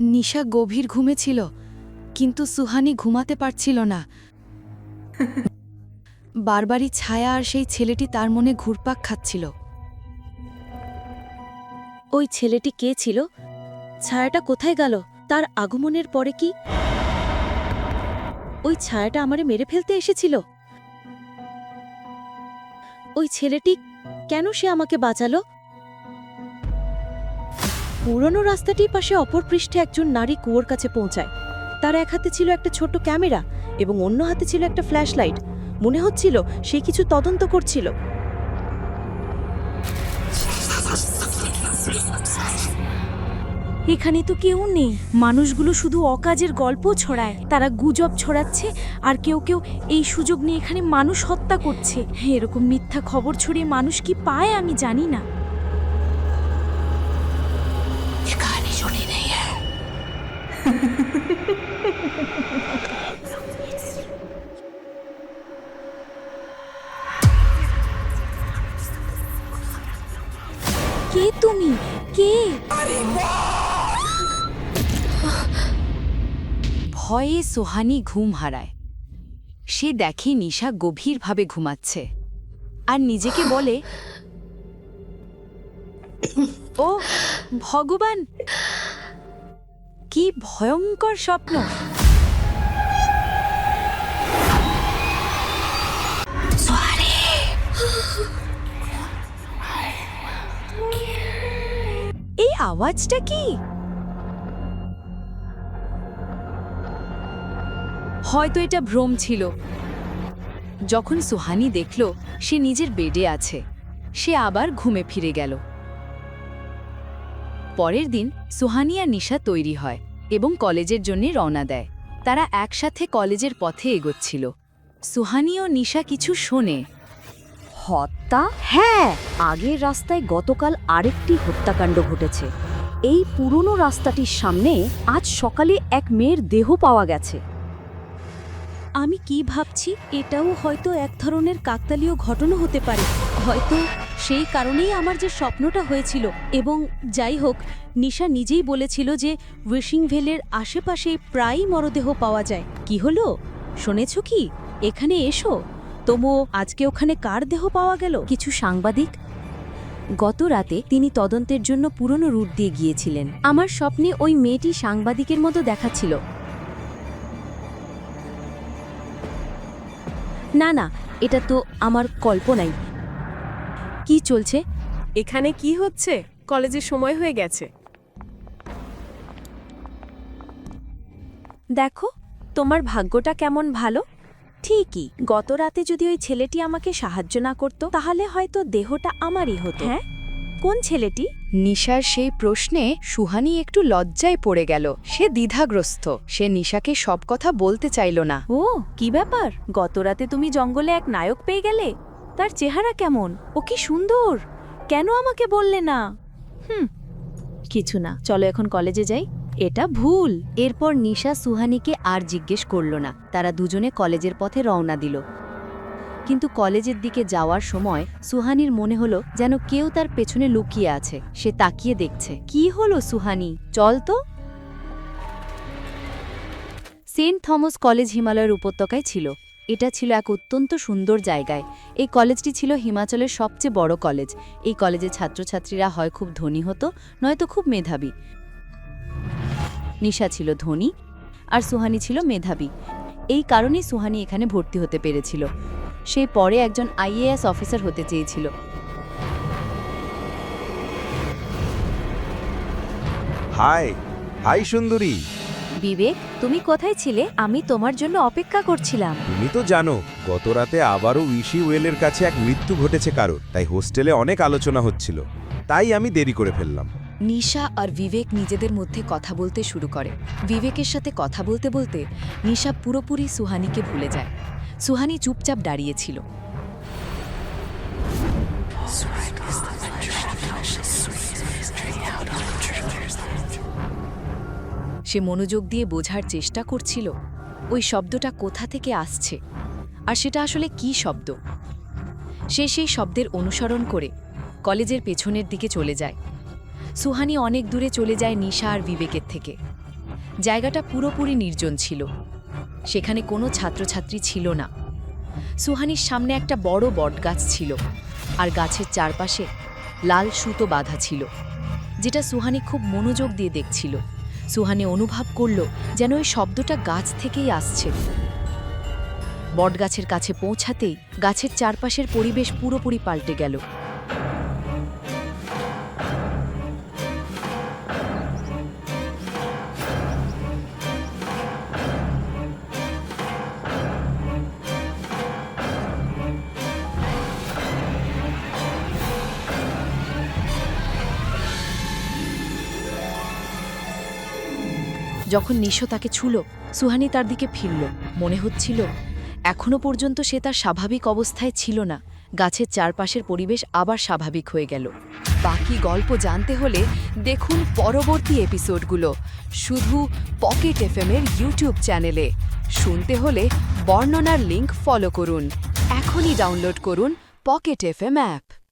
নিশা গভীর ঘুমে ছিল, কিন্তু সুহানি ঘুমাতে পারছিল না। বারবারই ছায়া আর সেই ছেলেটি তার মনে ঘুরপাক খাচ্ছিল। ওই ছেলেটি কে ছিল? ছায়াটা কোথায় গেল? তার আগমনের পরে কি? ওই ছায়াটা আমারে মেরে ফেলতে এসেছিল। ওই ছেলেটি কেন সে আমাকে বাঁচালো? পুরনো রাস্তাটির পাশে অপর পৃষ্ঠে একজন নারী কুয়োর কাছে পৌঁছায়। তার এক হাতে ছিল একটা ছোট্ট ক্যামেরা এবং অন্য হাতে ছিল একটা ফ্ল্যাশলাইট। মনে হচ্ছিল সে কিছু তদন্ত করছিল। এখানে তো কেউ নেই। মানুষগুলো শুধু অকাজের গল্প ছড়ায়। তারা গুজব ছড়াচ্ছে আর কেউ কেউ এই সুযোগ নিয়ে এখানে মানুষ হত্যা করছে। এরকম মিথ্যা খবর ছড়িয়ে মানুষ কি পায় আমি জানি না। কে তুমি? কে? ভয়ে সোহানি ঘুম হারায়। সে দেখে নিশা গভীরভাবে ঘুমাচ্ছে। আর নিজেকে বলে, ও, ভগবান কি ভয়ঙ্কর স্বপ্ন। এই আওয়াজটা কি? হয়তো এটা ভ্রম ছিল। যখন সুহানি দেখল, সে নিজের বেডে আছে। সে আবার ঘুমে ফিরে গেল। পরের দিন সুহানি আর নিশা তৈরি হয় এবং কলেজের জন্য রওনা দেয়। তারা একসাথে কলেজের পথে এগোচ্ছিল। সুহানি ও নিশা কিছু শোনে। হত্যা? হ্যাঁ আগের রাস্তায় গতকাল আরেকটি হত্যাকাণ্ড ঘটেছে। এই পুরনো রাস্তাটির সামনে আজ সকালে এক মেয়ের দেহ পাওয়া গেছে। আমি কি ভাবছি? এটাও হয়তো এক ধরনের কাকতালীয় ঘটনা হতে পারে। হয়তো সেই কারণেই আমার যে স্বপ্নটা হয়েছিল এবং যাই হোক, নিশা নিজেই বলেছিল যে উইশিং ভেলের আশেপাশে প্রায়ই মরদেহ পাওয়া যায়। কি হলো? শুনেছ কি? এখানে এসো। তবু আজকে ওখানে কার দেহ পাওয়া গেল? কিছু সাংবাদিক? গত রাতে তিনি তদন্তের জন্য পুরনো রুট দিয়ে গিয়েছিলেন। আমার স্বপ্নে ওই মেয়েটি সাংবাদিকের মতো দেখাচ্ছিল। না না, এটা তো আমার কল্পনাই। কি চলছে? এখানে কি হচ্ছে? কলেজের সময় হয়ে গেছে। দেখো তোমার ভাগ্যটা কেমন ভালো? ঠিকই গত রাতে যদি ওই ছেলেটি আমাকে সাহায্য না করত তাহলে হয়তো দেহটা আমারই হতো। হ্যাঁ? কোন ছেলেটি? নিশার সেই প্রশ্নে সুহানি একটু লজ্জায় পড়ে গেল। সে দ্বিধাগ্রস্ত। সে নিশাকে সব কথা বলতে চাইল না। ও কি ব্যাপার? গত রাতে তুমি জঙ্গলে এক নায়ক পেয়ে গেলে? তার চেহারা কেমন? ও কি সুন্দর? কেন আমাকে বললে না? হুম, কিছু না, চলো এখন কলেজে যাই। এটা ভুল। এরপর নিশা সুহানিকে আর জিজ্ঞেস করল না। তারা দুজনে কলেজের পথে রওনা দিল। কিন্তু কলেজের দিকে যাওয়ার সময় সুহানির মনে হলো যেন কেউ তার পেছনে লুকিয়ে আছে। সে তাকিয়ে দেখছে। কি হলো সুহানি? চল তো। সেন্ট থমাস কলেজ হিমালয়ের উপত্যকায় ছিল। এটা ছিল এক অত্যন্ত সুন্দর জায়গায়। এই কলেজটি ছিল হিমাচলের সবচেয়ে বড় কলেজ। এই কলেজের ছাত্রছাত্রীরা হয় খুব ধনী হতো, নয়তো খুব মেধাবী। নিশা ছিল ধনী আর সুহানি ছিল মেধাবী। এই কারণেই সুহানি এখানে ভর্তি হতে পেরেছিল। সে পরে একজন আইএএস অফিসার হতে চেয়েছিল। হাই হাই সুন্দরী। বিবেক তুমি কোথায় ছিলে? আমি তোমার জন্য অপেক্ষা করছিলাম। তুমি তো জানো গত রাতে আবারও উইশি ওয়েলের কাছে এক মৃত্যু ঘটেছে কারোর তাই হোস্টেলে অনেক আলোচনা হচ্ছিল। তাই আমি দেরি করে ফেললাম। নিশা আর বিবেক নিজেদের মধ্যে কথা বলতে শুরু করে। বিবেকের সাথে কথা বলতে বলতে নিশা পুরোপুরি সুহানিকে ভুলে যায়। সুহানি চুপচাপ দাঁড়িয়েছিল। সে মনোযোগ দিয়ে বোঝার চেষ্টা করছিল, ওই শব্দটা কোথা থেকে আসছে, আর সেটা আসলে কি শব্দ? সে সেই শব্দের অনুসরণ করে কলেজের পেছনের দিকে চলে যায়। সুহানি অনেক দূরে চলে যায় নিশা আর বিবেকের থেকে। জায়গাটা পুরোপুরি নির্জন ছিল। সেখানে কোনো ছাত্রছাত্রী ছিল না। সুহানির সামনে একটা বড় বটগাছ ছিল, আর গাছের চারপাশে লাল সুতো বাঁধা ছিল, যেটা সুহানি খুব মনোযোগ দিয়ে দেখছিল। সুহানি অনুভব করল যেন ওই শব্দটা গাছ থেকেই আসছে। বটগাছের কাছে পৌঁছাতেই গাছের চারপাশের পরিবেশ পুরোপুরি পাল্টে গেল। যখন নিশো তাকে ছুল, সুহানি তার দিকে ফিরল। মনে হচ্ছিল এখনও পর্যন্ত সে তার স্বাভাবিক অবস্থায় ছিল না। গাছের চারপাশের পরিবেশ আবার স্বাভাবিক হয়ে গেল। বাকি গল্প জানতে হলে দেখুন পরবর্তী এপিসোডগুলো, শুধু পকেট এফএমের ইউটিউব চ্যানেলে। শুনতে হলে বর্ণনার লিংক ফলো করুন। এখনই ডাউনলোড করুন পকেট এফএম অ্যাপ।